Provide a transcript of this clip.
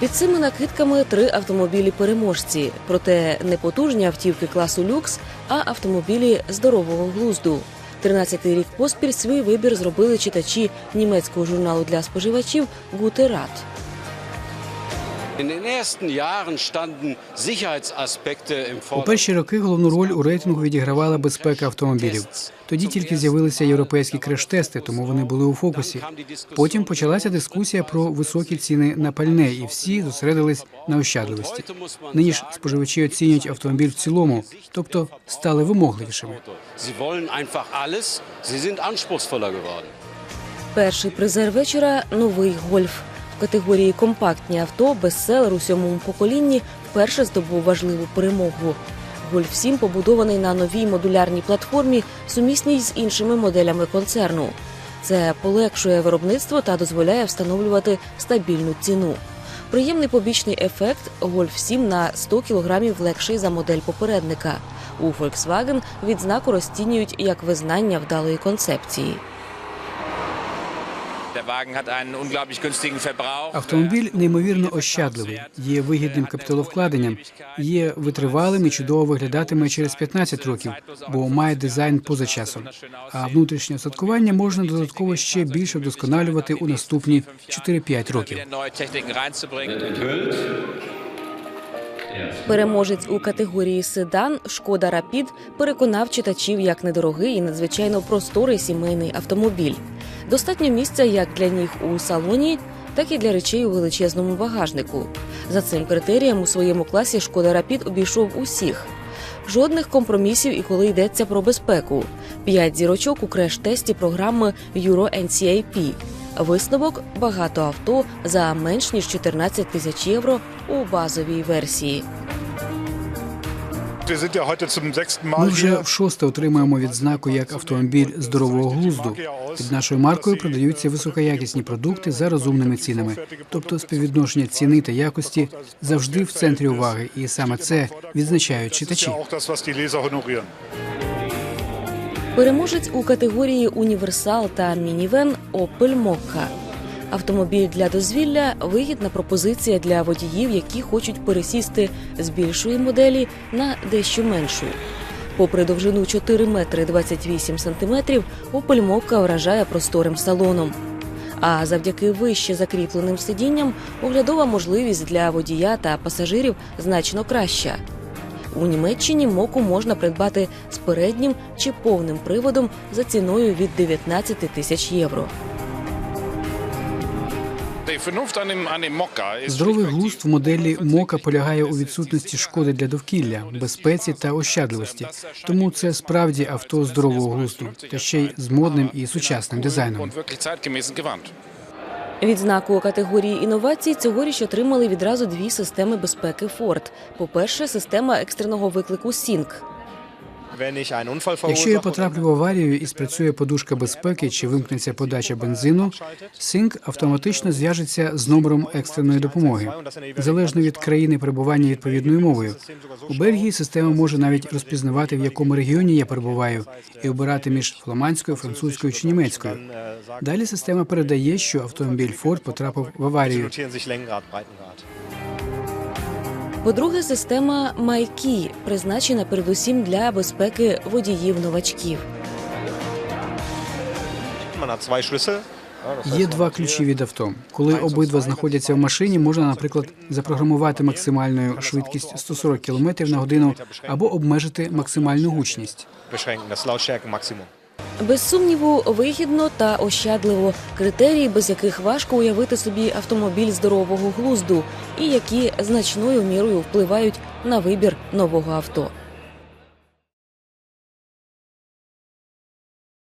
Під цими накидками три автомобілі переможці, проте не потужні автівки класу люкс, а автомобілі здорового глузду. 13-й рік поспіль свій вибір зробили читачі німецького журналу для споживачів Gute У перші роки головну роль у рейтингу відігравала безпека автомобілів. Тоді тільки з'явилися європейські креш-тести, тому вони були у фокусі. Потім почалася дискусія про високі ціни на пальне, і всі зосередились на ощадливості. Нині ж споживачі оцінюють автомобіль в цілому, тобто стали вимогливішими. Перший призер вечора новий гольф. Категорії компактні авто бестселер у сьомому поколінні вперше здобув важливу перемогу. Гольф 7 побудований на новій модулярній платформі, сумісній з іншими моделями концерну. Це полегшує виробництво та дозволяє встановлювати стабільну ціну. Приємний побічний ефект Гольф 7 на 100 кг легший за модель попередника. У Volkswagen відзнаку розцінюють як визнання вдалої концепції. Автомобіль неймовірно ощадливий, є вигідним капіталовкладенням, є витривалим і чудово виглядатиме через 15 років, бо має дизайн поза часом. А внутрішнє осадкування можна додатково ще більше вдосконалювати у наступні 4-5 років. Переможець у категорії седан Шкода Рапід переконав читачів як недорогий і надзвичайно просторий сімейний автомобіль. Достатньо місця як для ніг у салоні, так і для речей у величезному багажнику. За цим критерієм у своєму класі Шкода Рапід обійшов усіх. Жодних компромісів і коли йдеться про безпеку. П'ять зірочок у креш-тесті програми Euro NCAP. Висновок багато авто за менш ніж 14 тисяч євро у базовій версії. Ми вже hier. в шосте отримуємо відзнаку як автомобіль здорового глузду. Під нашою маркою продаються високоякісні продукти за розумними цінами. Тобто співвідношення ціни та якості завжди в центрі уваги, і саме це відзначають читачі. Переможець у категорії універсал та мінівен Opel Mokka. Автомобіль для дозвілля вигідна пропозиція для водіїв, які хочуть пересісти з більшої моделі на дещо меншу. Попри довжину 4 метри 28 сантиметрів, Opel Mokka вражає просторим салоном. А завдяки вище закріпленим сидінням оглядова можливість для водія та пасажирів значно краща. У Німеччині моку можна придбати з переднім чи повним приводом за ціною від 19 тисяч євро. Здоровий глузд в моделі Мока полягає у відсутності шкоди для довкілля, безпеці та ощадливості. Тому це справді авто здорового глузду, та ще й з модним і сучасним дизайном. Відзнаку у категорії інновацій цьогоріч отримали відразу дві системи безпеки Ford. По-перше, система екстреного виклику Sync. Якщо я потраплю в аварію і спрацює подушка безпеки чи вимкнеться подача бензину, Sync автоматично зв'яжеться з номером екстреної допомоги, залежно від країни перебування відповідною мовою. У Бельгії система може навіть розпізнавати, в якому регіоні я перебуваю, і обирати між фламандською, французькою чи німецькою. Далі система передає, що автомобіль Ford потрапив в аварію. По-друге, система MyKey призначена передусім для безпеки. Ja, das Є два ключі від авто. Коли обидва знаходяться в машині, можна, наприклад, запрограмувати максимальну швидкість 140 км на годину або обмежити максимальну гучність. Без сумніву, вигідно та ощадливо критерії, без яких важко уявити собі автомобіль здорового глузду, і які значною мірою впливають на вибір нового авто.